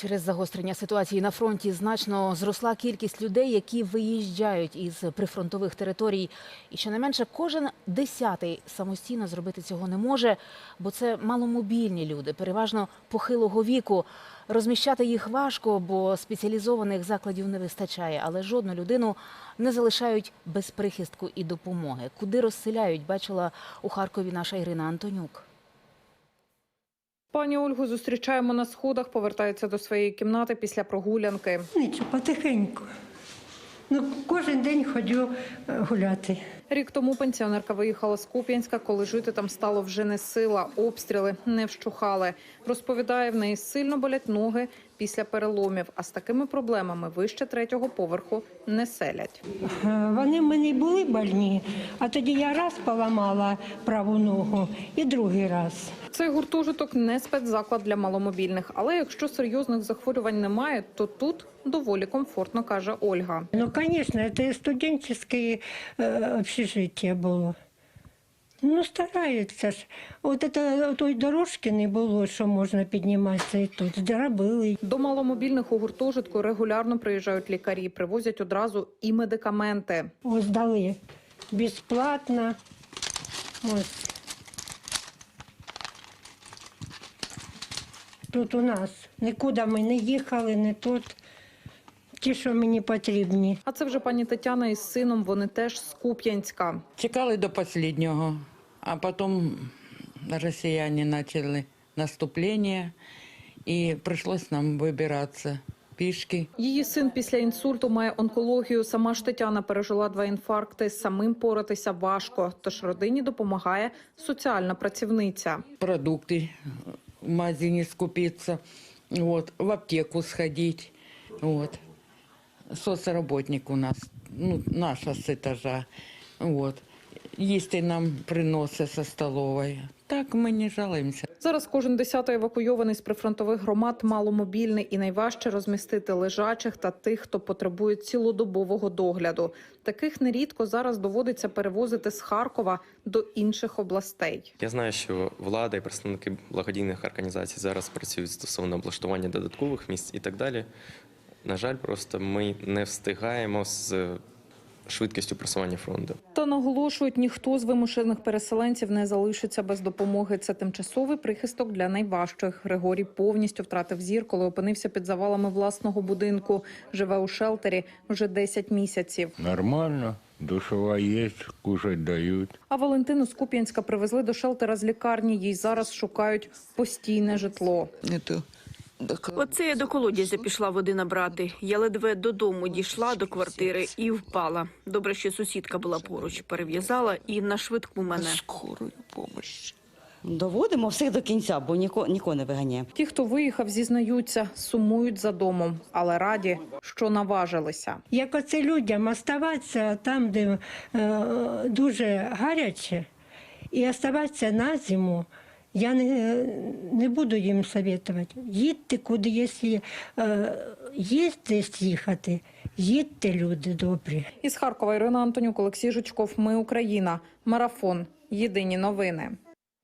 Через загострення ситуації на фронті значно зросла кількість людей, які виїжджають із прифронтових територій. І щонайменше кожен десятий самостійно зробити цього не може, бо це маломобільні люди, переважно похилого віку. Розміщати їх важко, бо спеціалізованих закладів не вистачає, але жодну людину не залишають без прихистку і допомоги. Куди розселяють, бачила у Харкові наша Ірина Антонюк. Пані Ольгу зустрічаємо на сходах, повертається до своєї кімнати після прогулянки. Нічого, потихеньку. Ну, кожен день ходжу е, гуляти. Рік тому пенсіонерка виїхала з Куп'янська, коли жити там стало вже не сила. Обстріли не вщухали. Розповідає, в неї сильно болять ноги після переломів, а з такими проблемами вище третього поверху не селять. Е, Вони в мене були больні, а тоді я раз поламала праву ногу і другий раз. Цей гуртожиток не спецзаклад для маломобільних, але якщо серйозних захворювань немає, то тут доволі комфортно, каже Ольга. Ну, звісно, це студенческое е, общежиття було. Ну, стараються ж. От це, тої дорожки не було, що можна підніматися і тут. Зробили. До маломобільних у гуртожитку регулярно приїжджають лікарі, привозять одразу і медикаменти. Ось дали безплатно. Ось. Тут у нас нікуди ми не їхали, не тут. Ті, що мені потрібні. А це вже пані Тетяна із сином. Вони теж з Куп'янська. Чекали до останнього, а потім росіяни почали наступлення, і прийшлось нам вибиратися пішки. Її син після інсульту має онкологію. Сама ж Тетяна пережила два інфаркти. Самим поратися важко. Тож родині допомагає соціальна працівниця. Продукти в магазині скупитися, от, в аптеку сходити. От. Соцработник у нас, ну, наша з етажа. От. Їсти нам приносить зі столової. Так ми не жалуємося. Зараз кожен десятий евакуйований з прифронтових громад маломобільний і найважче розмістити лежачих та тих, хто потребує цілодобового догляду. Таких нерідко зараз доводиться перевозити з Харкова до інших областей. Я знаю, що влада і представники благодійних організацій зараз працюють стосовно облаштування додаткових місць і так далі. На жаль, просто ми не встигаємо з швидкістю просування фронту. Та наголошують, ніхто з вимушених переселенців не залишиться без допомоги. Це тимчасовий прихисток для найважчих. Григорій повністю втратив зір, коли опинився під завалами власного будинку. Живе у шелтері вже 10 місяців. Нормально, душова есть, кушать дают. А Валентину з Куп'янська привезли до шелтера з лікарні. Їй зараз шукають постійне житло. Это Оце я до колодязя пішла води набрати. Я ледве додому дійшла до квартири і впала. Добре, що сусідка була поруч, перев'язала і на швидку мене. скорую помощь. Доводимо всіх до кінця, бо нікого, нікого не виганяємо. Ті, хто виїхав, зізнаються, сумують за домом, але раді, що наважилися. Як оце людям оставатися там, де е, дуже гаряче, і оставатися на зиму, я не, не буду їм советувати. Їдьте куди, е, є десь їхати, їдьте, люди добрі. Із Харкова Ірина Антонюк, Олексій Жучков. Ми Україна. Марафон. Єдині новини.